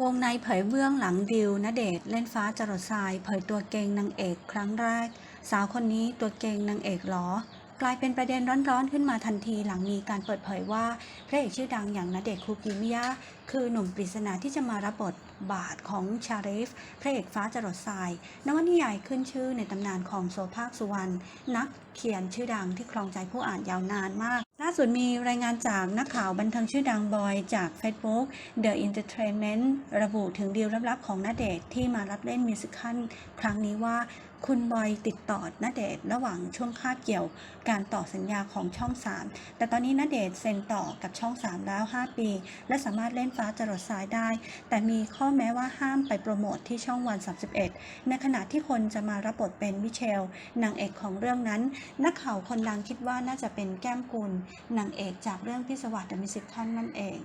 วงในเผยเบื้องหลังดิวณเดชเล่นฟ้าจรดทรายเผยตัวเก่งนางเอกครั้งแรก สาวคนนี้ตัวเก่งนางเอกหรอ กลายเป็นประเด็นร้อนๆขึ้นมาทันทีหลังมีการเปิดเผยว่าพระเอกชื่อดังอย่างณเดชคูกิมิยะคือหนุ่มปริศนาที่จะมารับบทบาทของชาริฟพระเอกฟ้าจรดทรายนวนิยายขึ้นชื่อในตำนานของโซภาคสุวรรณนักเขียนชื่อดังที่ครองใจผู้อ่านยาวนานมากล่าสุดมีรายงานจากนักข่าวบันเทิงชื่อดังบอยจาก Facebook The Entertainment ระบุถึงดีลลับๆของณเดชน์ที่มารับเล่นมิวสิคัลครั้งนี้ว่าคุณบอยติดต่อนณเดชน์ระหว่างช่วงคาบเกี่ยวการต่อสัญญาของช่อง 3 แต่ตอนนี้ณเดชน์เซ็นต่อกับช่อง 3 แล้ว 5 ปี และสามารถเล่นฟ้าจรดทรายได้ แต่มีข้อแม้ว่าห้ามไปโปรโมทที่ช่องวัน 31 ในขณะที่คนจะมารับบทเป็นมิเชลนางเอกของเรื่องนั้น นักข่าวคนดังคิดว่าน่าจะเป็นแก้มกุลนางเอกจากเรื่องพิศวาสเดอะมิวสิคันนั่นเอง